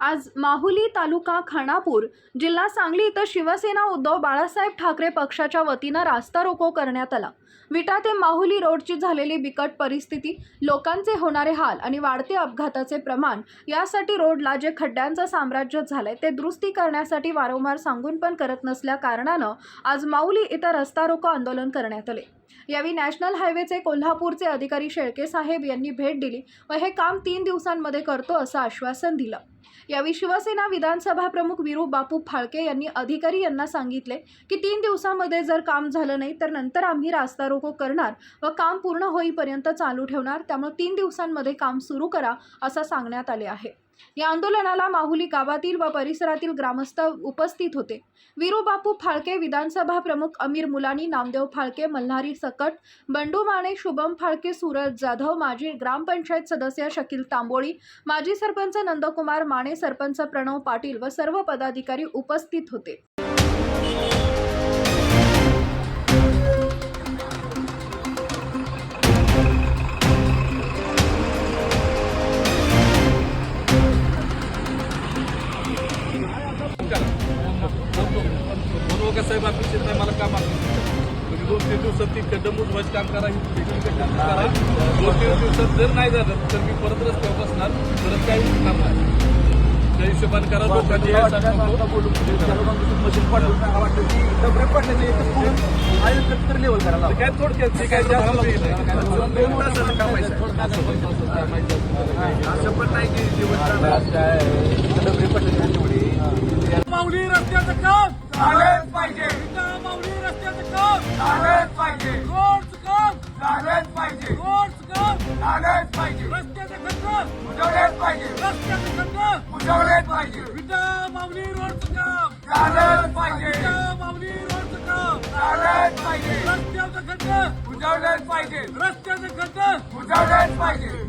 आज माहुली तालुका खानापूर जिल्हा सांगली इथं शिवसेना उद्धव बाळासाहेब ठाकरे पक्षाच्या वतीनं रास्ता रोको करण्यात आला. विटा ते माहुली रोडची झालेली बिकट परिस्थिती लोकांचे होणारे हाल आणि वाढते अपघाताचे प्रमाण यासाठी रोडला जे खड्ड्यांचं साम्राज्य झालंय ते दुरुस्ती करण्यासाठी वारंवार सांगून पण करत नसल्या कारणानं आज माऊली इथं रस्ता रोको आंदोलन करण्यात आले. यावेळी नॅशनल हायवेचे कोल्हापूरचे अधिकारी शेळके साहेब यांनी भेट दिली व हे काम तीन दिवसांमध्ये करतो असं आश्वासन दिलं. यावेळी शिवसेना विधानसभा प्रमुख विरू बापू फाळके यांनी अधिकारी यांना सांगितले की तीन दिवसामध्ये जर काम झालं नाही तर नंतर आम्ही रास्ता रोको करणार व काम पूर्ण होईपर्यंत चालू ठेवणार त्यामुळे तीन दिवसांमध्ये काम सुरू करा असं सांगण्यात आले आहे. या आंदोलनाला माहुली गावातील व परिसरातील ग्रामस्थ उपस्थित होते. विरूबापू फाळके विधानसभा प्रमुख अमीर मुलानी नामदेव फाळके मल्हारी सकट बंडू माने शुभम फाळके सूरज जाधव माजी ग्रामपंचायत सदस्य शकील तांबोळी माजी सरपंच नंदकुमार माने सरपंच प्रणव पाटील व सर्व पदाधिकारी उपस्थित होते. म्हणून साहेब अपेक्षित नाही मला काम म्हणजे दोन तीन दिवसात ती खड्ड मुजवायचं काम करा काम करा दोन तीन दिवसात जर नाही झालं तर मी परत रस्त्यावर बसणार परत काही काम नाही त्या हिशोबाने करा लोकांनी हे सांगतो. तर काय थोडक्यात ते काय जास्त नाही. असं पण नाही की बुजवलेच पाहिजे. विटा माऊली रोडचं काम पाहिजे. विटा माऊली रोडचं काम पाहिजे. रस्त्याचं खड्ड. बुजवलेच पाहिजे. रस्त्याचं खड्ड. बुजवलेच पाहिजे.